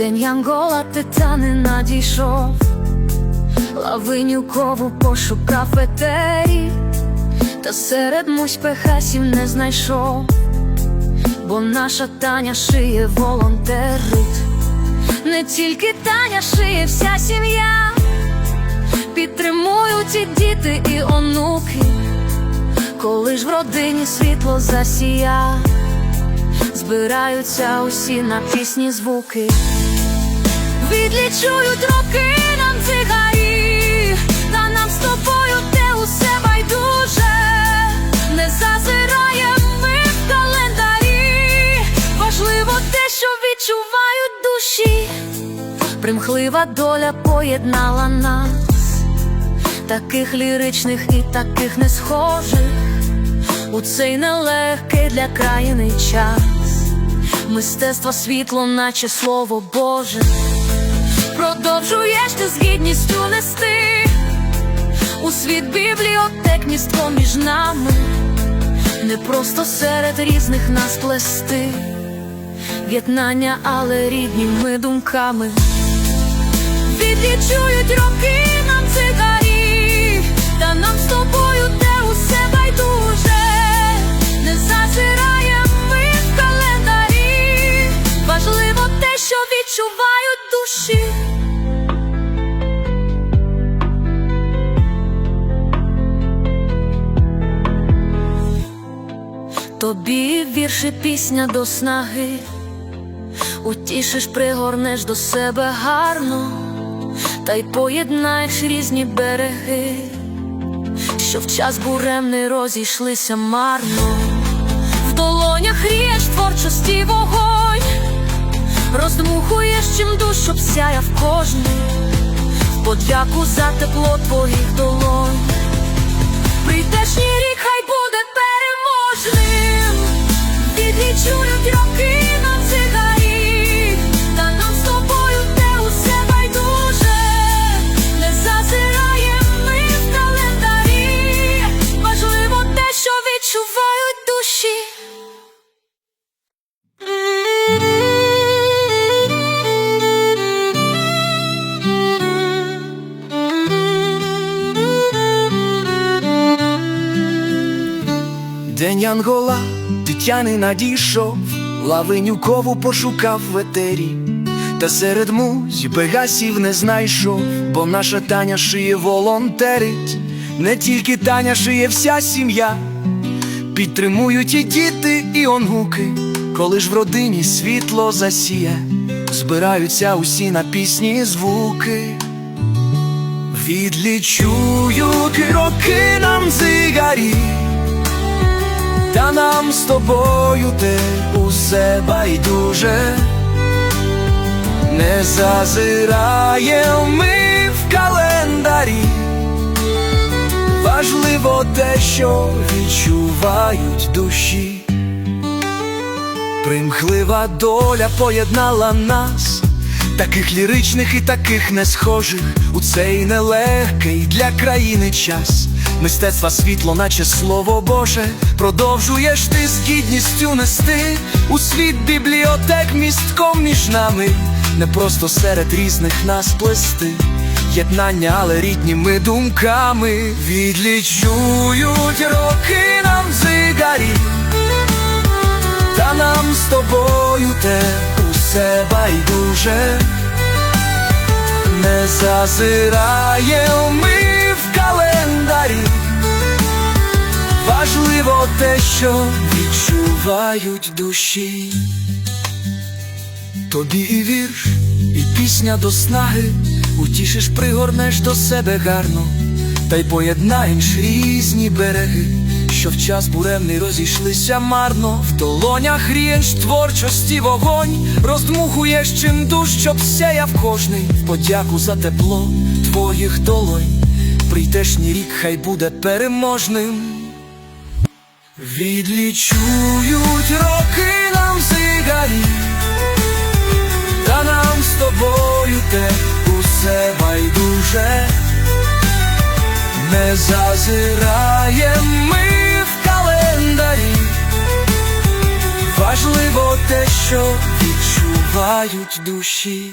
День Янгола титани надійшов, Лавинюкову пошукав етері, та серед мусь пехасів не знайшов, бо наша Таня шиє волонтерить, не тільки Таня шиє вся сім'я, підтримують і діти, і онуки, коли ж в родині світло засія, збираються усі на пісні звуки. Відлічують роки нам цигарі, та нам з тобою те усе байдуже, не зазираємо ми календарі. Важливо те, що відчувають душі. Примхлива доля поєднала нас, таких ліричних і таких не схожих, у цей нелегкий для країни час. Мистецтво світло, наче слово Боже. Продовжуєш ти з гідністю нести у світ бібліотек міство між нами, не просто серед різних нас плести, в'єднання, але рідніми думками. Відлічують роки Тобі вірші пісня до снаги, утішиш, пригорнеш до себе гарно, та й поєднаєш різні береги, що в час буремний розійшлися марно, в долонях рієш творчості вогонь, роздмухуєш чим душу б сяяв кожний, в подяку за тепло твоїх долонь. Прийдешній рік хай буде Янгола Тетяни надійшов, Лавинюкову пошукав в етері, та серед музі пегасів не знайшов, бо наша Таня шиє волонтерить, не тільки Таня шиє вся сім'я, підтримують і діти, і онуки, коли ж в родині світло засіє, збираються усі на пісні звуки. Відлічують роки нам цигарі, та нам з тобою те усе байдуже, не зазираємо ми в календарі, важливо те, що відчувають душі. Примхлива доля поєднала нас, таких ліричних і таких не схожих, у цей нелегкий для країни час. Мистецтва світло, наче слово Боже, продовжуєш ти з гідністю нести у світ бібліотек містком між нами, не просто серед різних нас плести, єднання, але рідніми думками. Відлічують роки нам зигарі. Та нам з тобою те усе байдуже, не зазираємо що відчувають душі. Тобі і вірш, і пісня до снаги, утішиш, пригорнеш до себе гарно, та й поєднаєш різні береги, що в час буремний розійшлися марно, в долонях рієш творчості вогонь, роздмухуєш чим душ, щоб сяяв кожний, в подяку за тепло твоїх долонь, прийдешній рік хай буде переможним. Відлічують роки нам зигарі, та нам з тобою те усе байдуже, не зазираємо ми в календарі, важливо те, що відчуваємо. зігрівають душі.